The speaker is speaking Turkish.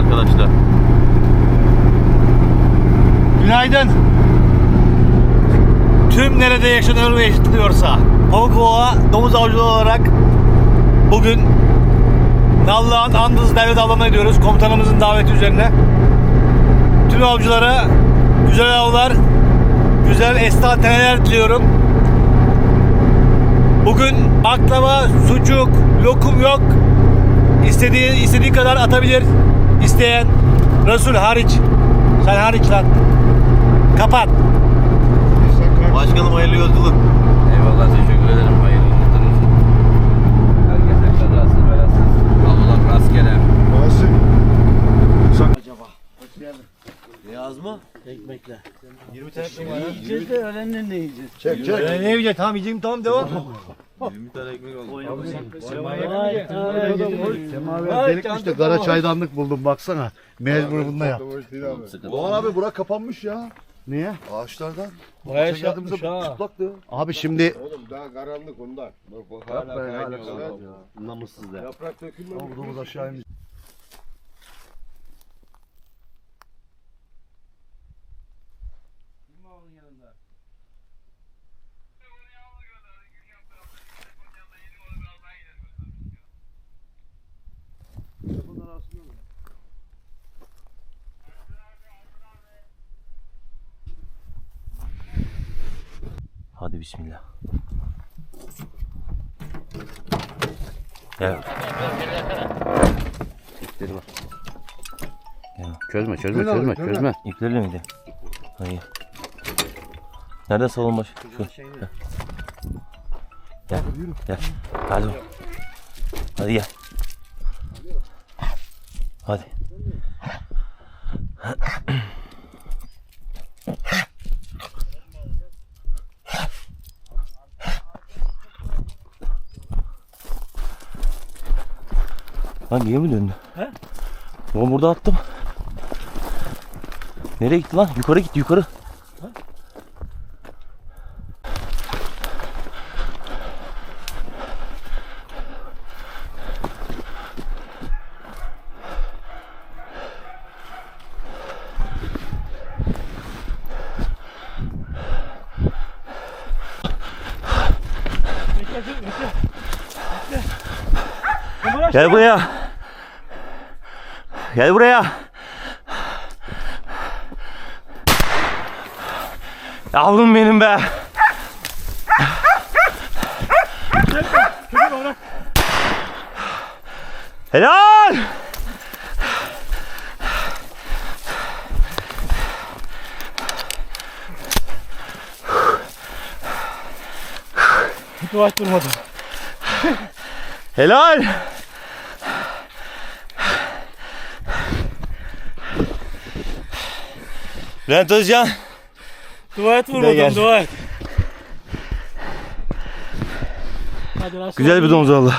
arkadaşlar. Günaydın. Tüm nerede yaşanıyor ve yaşanıyorsa Pamukov'a domuz avcılığı olarak bugün Nallıhan Andız Devlet Alanı'na gidiyoruz komutanımızın daveti üzerine. Tüm avcılara güzel avlar, güzel estateneler diliyorum. Bugün baklava, sucuk, lokum yok. İstediği, istediği kadar atabilir. İsteyen. Resul hariç. Sen hariç lan. Kapat. Başkanım hayırlı yolculuk. Eyvallah teşekkür ederim. Hayırlı Beyaz mı? Ekmekle. 20 tane ekmek var. Yiyeceğiz de öğlenden ne yiyeceğiz? Çek çek. ne yiyeceğiz? Tamam yiyeceğim tamam devam. 20 tane ekmek oldu. Semaver delikmiş de kara çaydanlık buldum baksana. Mecbur bununla yap. Ulan abi bura kapanmış ya. Niye? Ağaçlardan. Bayağı Geçen geldiğimizde çıplaktı. Abi şimdi Oğlum daha karanlık ondan. Bak bak Yapma hala ya. Namussuz de. Yaprak dökülmemiş. Domuz aşağı inmiş. Hadi bismillah. Gel. İpleri var. Çözme çözme çözme çözme. İplerle miydi? Hayır. Nerede salon başı? Şu. Gel. Gel. Gel. Hadi. oğlum. Hadi gel. Hadi. Lan niye mi döndü? He? Ben burada attım. Nereye gitti lan? Yukarı gitti yukarı. Gel buraya. Gel buraya. Yavrum benim be. Helal. Tuvalet durmadı. Helal. Bülent Özcan. Tuvalet gel. vurmadım tuvalet. Hadi rastgele. Güzel bir domuz oldu.